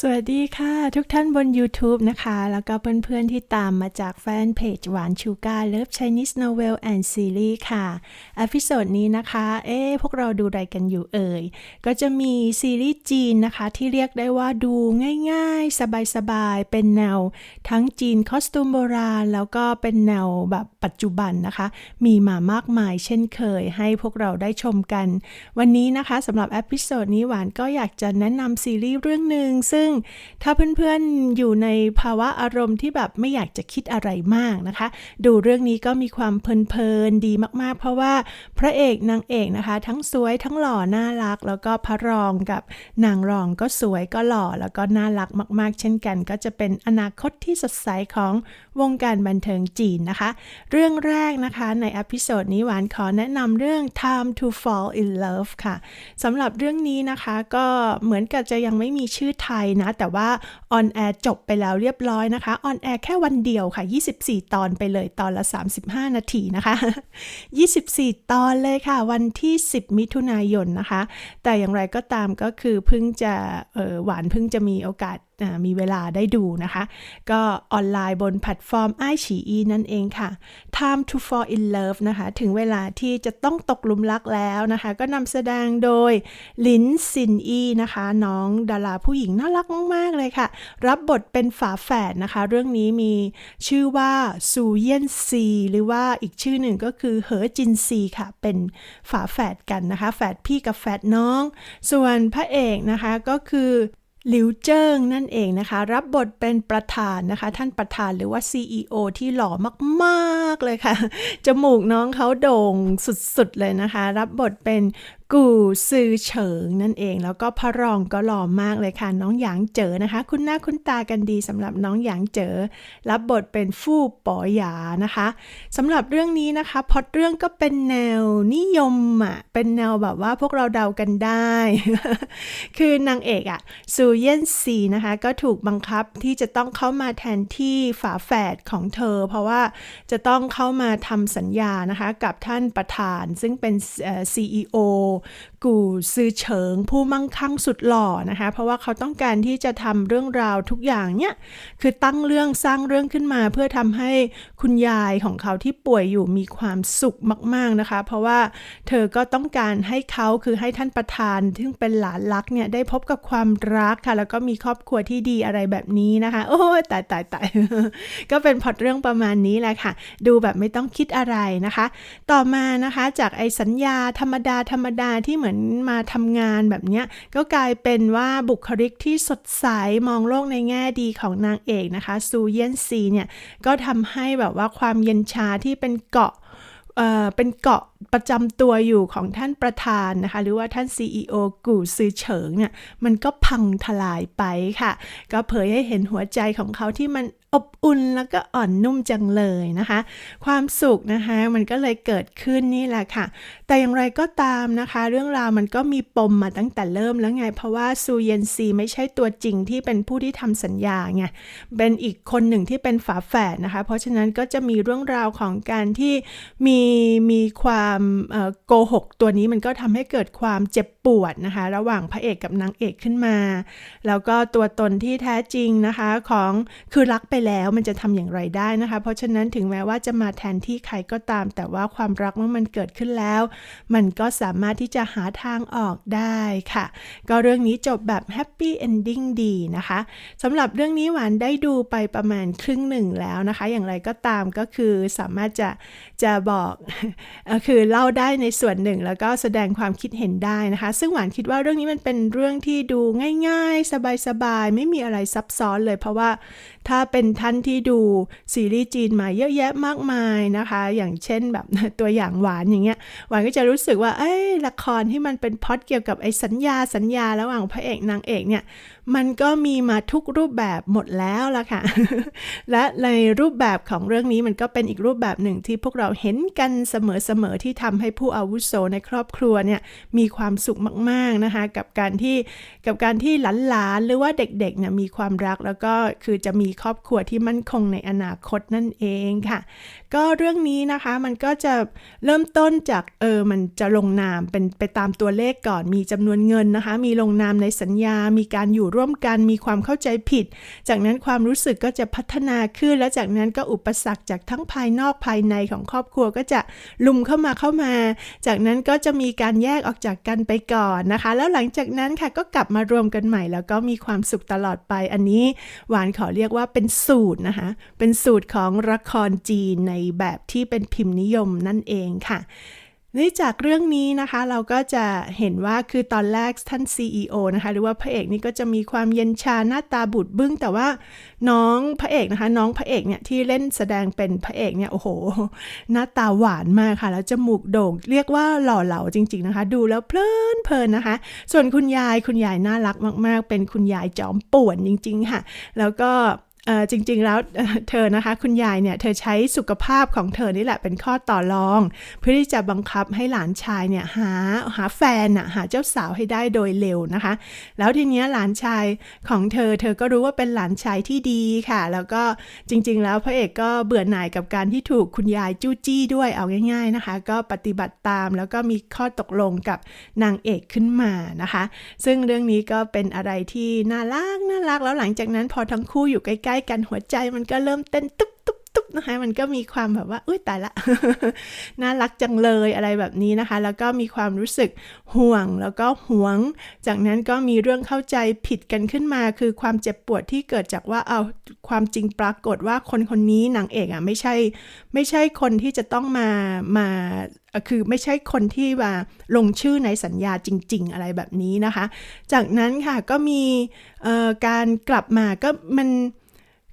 สวัสดีค่ะ ทุกท่านบน YouTube นะคะ แล้วก็เพื่อนๆที่ตามมาจากแฟนเพจหวานชูการ์เลิฟ Chinese Novel and Series ค่ะอพิโซดนี้นะคะ เอ๊ะพวกเราดูอะไรกันอยู่เอ่ย ก็จะมีซีรีส์จีนนะคะ ที่เรียกได้ว่าดูง่ายๆ สบายๆ เป็นแนว ทั้งจีนคอสตูมโบราณ แล้วก็เป็นแนวแบบปัจจุบันนะคะ มีมามากมายเช่นเคย ให้พวกเราได้ชมกัน วันนี้นะคะสำหรับอพิโซดนี้หวานก็อยากจะแนะนำซีรีส์เรื่องหนึ่งซึ่งถ้าเพื่อนๆอยู่ในภาวะอารมณ์ที่แบบไม่อยากจะคิดอะไรมากนะคะ ดูเรื่องนี้ก็มีความเพลินๆดีมากๆ เพราะว่าพระเอกนางเอกนะคะ ทั้งสวยทั้งหล่อน่ารัก แล้วก็พระรองกับนางรองก็สวยก็หล่อแล้วก็น่ารักมาก ๆ เช่นกัน ก็จะเป็นอนาคตที่สดใสของวงการบันเทิงจีนนะคะ เรื่องแรกนะคะในอพิโซดนี้หวานขอแนะนำเรื่อง Time to Fall in Love ค่ะสำหรับเรื่องนี้นะคะก็เหมือนกับจะยังไม่มีชื่อไทยนะ แต่ว่าออนแอร์จบไปแล้วเรียบร้อยนะคะออนแอร์แค่วันเดียวค่ะ 24 ตอนไปเลยตอนละ 35 นาทีนะคะ 24 ตอนเลยค่ะ วันที่ 10 มิถุนายนนะคะ แต่อย่างไรก็ตามก็คือเพิ่งจะหวานเพิ่งจะมีโอกาสมีเวลาได้ดูนะคะ ก็ออนไลน์บนแพลตฟอร์มไอฉีอีนั่นเองค่ะ Time to Fall in Love นะคะ ถึงเวลาที่จะต้องตกหลุมรักแล้วนะคะ ก็นำแสดงโดยลินซินอีนะคะ น้องดาราผู้หญิงน่ารักมาก ๆ เลยค่ะ รับบทเป็นฝาแฝดนะคะ เรื่องนี้มีชื่อว่าซูเยียนซี หรือว่าอีกชื่อหนึ่งก็คือเหอจินซีค่ะ เป็นฝาแฝดกันนะคะ แฝดพี่กับแฝดน้อง ส่วนพระเอกนะคะก็คือหลิวเจิ้งนั่นเองนะคะ รับบทเป็นประธานนะคะ ท่านประธานหรือว่า CEO ที่หล่อมาก ๆ เลยค่ะ จมูกน้องเขาโด่งสุด ๆ เลยนะคะ รับบทเป็น กู่ซือเฉิงนั่นเอง แล้วก็พระรองก็หล่อมากเลยค่ะ น้องหยางเจ๋อนะคะ คุณหน้าคุณตากันดีสำหรับน้องหยางเจ๋อรับบทเป็นฟู่ป๋อหยานะคะสำหรับเรื่องนี้นะคะพอดเรื่องก็เป็นแนวนิยมอะเป็นแนวแบบว่าพวกเราเดากันได้ คือนางเอกอะซูเยนซีนะคะ ก็ถูกบังคับที่จะต้องเข้ามาแทนที่ฝาแฝดของเธอ เพราะว่าจะต้องเข้ามาทำสัญญานะคะ กับท่านประธานซึ่งเป็น CEO more กูซือเฉิงผู้มั่งคั่งสุดหล่อนะคะ เพราะว่าเขาต้องการที่จะทำเรื่องราวทุกอย่างเนี่ยคือตั้งเรื่องสร้างเรื่องขึ้นมาเพื่อทำให้คุณยายของเขาที่ป่วยอยู่มีความสุขมาก ๆนะคะ เพราะว่าเธอก็ต้องการให้เขาคือให้ท่านประธาน ซึ่งเป็นหลานรักเนี่ยได้พบกับความรักค่ะ แล้วก็มีครอบครัวที่ดีอะไรแบบนี้นะคะ โอ้ตายตายตายก็เป็นพอดเรื่องประมาณนี้แหละค่ะ ดูแบบไม่ต้องคิดอะไรนะคะ ต่อมานะคะจากไอ้สัญญาธรรมดาธรรมดาที่เหมือนมาทำงานแบบนี้ก็กลายเป็นว่าบุคลิกที่สดใสมองโลกในแง่ดีของนางเอกนะคะ ซูเยนซีเนี่ยก็ทำให้แบบว่าความเย็นชาที่เป็นเกาะเเป็นเกาะประจำตัวอยู่ของท่านประธานนะคะ หรือว่าท่าน CEO กู่ซือเฉิงเนี่ยมันก็พังทลายไปค่ะ ก็เผยให้เห็นหัวใจของเขาที่มันอบอุ่นแล้วก็อ่อนนุ่มจังเลยนะคะ ความสุขนะคะมันก็เลยเกิดขึ้นนี่แหละค่ะ แต่อย่างไรก็ตามนะคะ เรื่องราวมันก็มีปมมาตั้งแต่เริ่มแล้วไง เพราะว่าซูเยนซีไม่ใช่ตัวจริงที่เป็นผู้ที่ทำสัญญาไงเป็นอีกคนหนึ่งที่เป็นฝาแฝดนะคะ เพราะฉะนั้นก็จะมีเรื่องราวของการที่มีมีความความโกหกตัวนี้มันก็ทำให้เกิดความเจ็บปวดนะคะ ระหว่างพระเอกกับนางเอกขึ้นมา แล้วก็ตัวตนที่แท้จริงนะคะของคือรักไปแล้วมันจะทำอย่างไรได้นะคะ เพราะฉะนั้นถึงแม้ว่าจะมาแทนที่ใครก็ตาม แต่ว่าความรักเมื่อมันเกิดขึ้นแล้ว มันก็สามารถที่จะหาทางออกได้ค่ะ ก็เรื่องนี้จบแบบแฮปปี้เอนดิ้งดีนะคะสำหรับเรื่องนี้หวานได้ดูไปประมาณครึ่งหนึ่งแล้วนะคะ อย่างไรก็ตามก็คือสามารถจะจะบอกคือเล่าได้ในส่วนหนึ่ง แล้วก็แสดงความคิดเห็นได้นะคะ ซึ่งหวานคิดว่าเรื่องนี้มันเป็นเรื่องที่ดูง่าย ๆ สบายๆ ไม่มีอะไรซับซ้อนเลย เพราะว่า ถ้าเป็นท่านที่ดูซีรีส์จีนมาเยอะแยะมากมายนะคะ อย่างเช่นแบบตัวอย่างหวานอย่างเงี้ย หวานก็จะรู้สึกว่า เอ้ยละครที่มันเป็นพอดเกี่ยวกับไอ้สัญญาสัญญาระหว่างพระเอกนางเอกเนี่ย มันก็มีมาทุกรูปแบบหมดแล้วละค่ะ และในรูปแบบของเรื่องนี้มันก็เป็นอีกรูปแบบหนึ่งที่พวกเราเห็นกันเสมอๆที่ทำให้ผู้อาวุโสในครอบครัวเนี่ยมีความสุขมาก ๆนะคะ กับการที่กับการที่หลานๆหรือว่าเด็กๆเนี่ยมีความรักแล้วก็คือจะมีครอบครัวที่มั่นคงในอนาคตนั่นเองค่ะ ก็เรื่องนี้นะคะมันก็จะเริ่มต้นจากเออมันจะลงนามเป็นไปตามตัวเลขก่อนมีจำนวนเงินนะคะ มีลงนามในสัญญา มีการอยู่ร่วมกันมีความเข้าใจผิด จากนั้นความรู้สึกก็จะพัฒนาขึ้น และจากนั้นก็อุปสรรคจากทั้งภายนอกภายในของครอบครัวก็จะลุมเข้ามาเข้ามา จากนั้นก็จะมีการแยกออกจากกันไปก่อนนะคะ แล้วหลังจากนั้นค่ะก็กลับมารวมกันใหม่ แล้วก็มีความสุขตลอดไปอันนี้ หวานขอเรียกว่าเป็นสูตรนะคะ เป็นสูตรของละครจีนในแบบที่เป็นพิมพ์นิยมนั่นเองค่ะนี่จากเรื่องนี้นะคะเราก็จะเห็นว่าคือตอนแรกท่าน CEO นะคะ หรือว่าพระเอกนี่ก็จะมีความเย็นชาหน้าตาบุดบึ้ง แต่ว่าน้องพระเอกนะคะ น้องพระเอกเนี่ยที่เล่นแสดงเป็นพระเอกเนี่ยโอ้โห หน้าตาหวานมากค่ะ แล้วจมูกโด่ง เรียกว่าหล่อเหลาจริง ๆนะคะ ดูแล้วเพลินเพลินนะคะ ส่วนคุณยายคุณยายน่ารักมาก ๆ เป็นคุณยายจอมป่วนจริง ๆ ค่ะ แล้วก็เจริงๆแล้วเธอนะคะคุณยายเนี่ยเธอใช้สุขภาพของเธอนี่แหละเป็นข้อต่อรอง เพื่อที่จะบังคับให้หลานชายเนี่ยหาหาแฟนน่ะหาเจ้าสาวให้ได้โดยเร็วนะคะ แล้วทีเนี้ยหลานชายของเธอ เธอก็รู้ว่าเป็นหลานชายที่ดีค่ะ แล้วก็จริง ๆ แล้วพระเอกก็เบื่อหน่ายกับการที่ถูกคุณยายจู้จี้ด้วยเอาง่าย ๆนะคะ ก็ปฏิบัติตามแล้วก็มีข้อตกลงกับนางเอกขึ้นมานะคะ ซึ่งเรื่องนี้ก็เป็นอะไรที่น่ารักน่ารักแล้วหลังจากนั้นพอทั้งคู่อยู่ใกล้ๆกันหัวใจมันก็เริ่มเต้นตุ๊บตุ๊บตุ๊บนะคะมันก็มีความแบบว่าอุ้ยตายละ น่ารักจังเลยอะไรแบบนี้นะคะ แล้วก็มีความรู้สึกห่วงแล้วก็หวง จากนั้นก็มีเรื่องเข้าใจผิดกันขึ้นมา คือความเจ็บปวดที่เกิดจากว่าเอาความจริงปรากฏว่าคนคนนี้นางเอกอะไม่ใช่ ไม่ใช่คนที่จะต้องมามาคือไม่ใช่คนที่มาลงชื่อในสัญญาจริง ๆ อะไรแบบนี้นะคะ จากนั้นค่ะก็มีการกลับมาก็มัน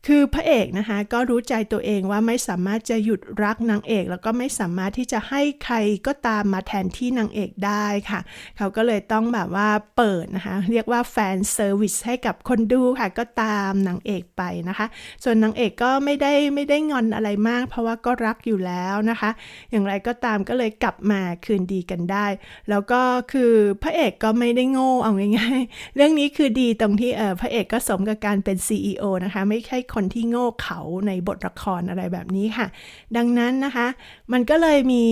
คือพระเอกนะคะก็รู้ใจตัวเองว่าไม่สามารถจะหยุดรักนางเอก แล้วก็ไม่สามารถที่จะให้ใครก็ตามมาแทนที่นางเอกได้ค่ะ เขาก็เลยต้องแบบว่าเปิดนะคะ เรียกว่าแฟนเซอร์วิสให้กับคนดูค่ะ ก็ตามนางเอกไปนะคะ ส่วนนางเอกก็ไม่ได้ไม่ได้งอนอะไรมาก เพราะว่าก็รักอยู่แล้วนะคะ อย่างไรก็ตามก็เลยกลับมาคืนดีกันได้ แล้วก็คือพระเอกก็ไม่ได้โง่เอาง่าย ๆ เรื่องนี้คือดีตรงที่เออพระเอกก็สมกับการเป็น CEO นะคะ ไม่ใช่คนที่โง่เขาในบทละครอะไรแบบนี้ค่ะ ดังนั้นนะคะ มันก็เลยมี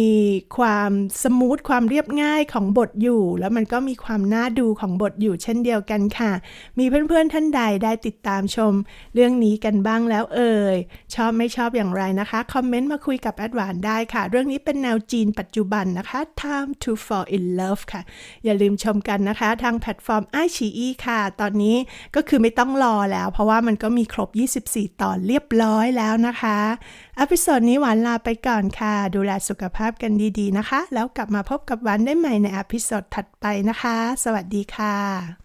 ความสมูทความเรียบง่ายของบทอยู่ แล้วมันก็มีความน่าดูของบทอยู่เช่นเดียวกันค่ะ มีเพื่อนๆท่านใดได้ติดตามชม เรื่องนี้กันบ้างแล้วเอ่ย ชอบไม่ชอบอย่างไรนะคะ คอมเมนต์มาคุยกับแอดวานได้ค่ะ เรื่องนี้เป็นแนวจีนปัจจุบันนะคะ Time to fall in love ค่ะ อย่าลืมชมกันนะคะ ทางแพลตฟอร์ม i อ e ค่ะ ตอนนี้ก็คือไม่ต้องรอแล้ว เพราะว่ามันก็มีครบ 24ตอนเรียบร้อยแล้วนะคะอพิโซดนี้หวานลาไปก่อนค่ะ ดูแลสุขภาพกันดีๆนะคะ แล้วกลับมาพบกับหวานได้ใหม่ในอพิโซดถัดไปนะคะ สวัสดีค่ะ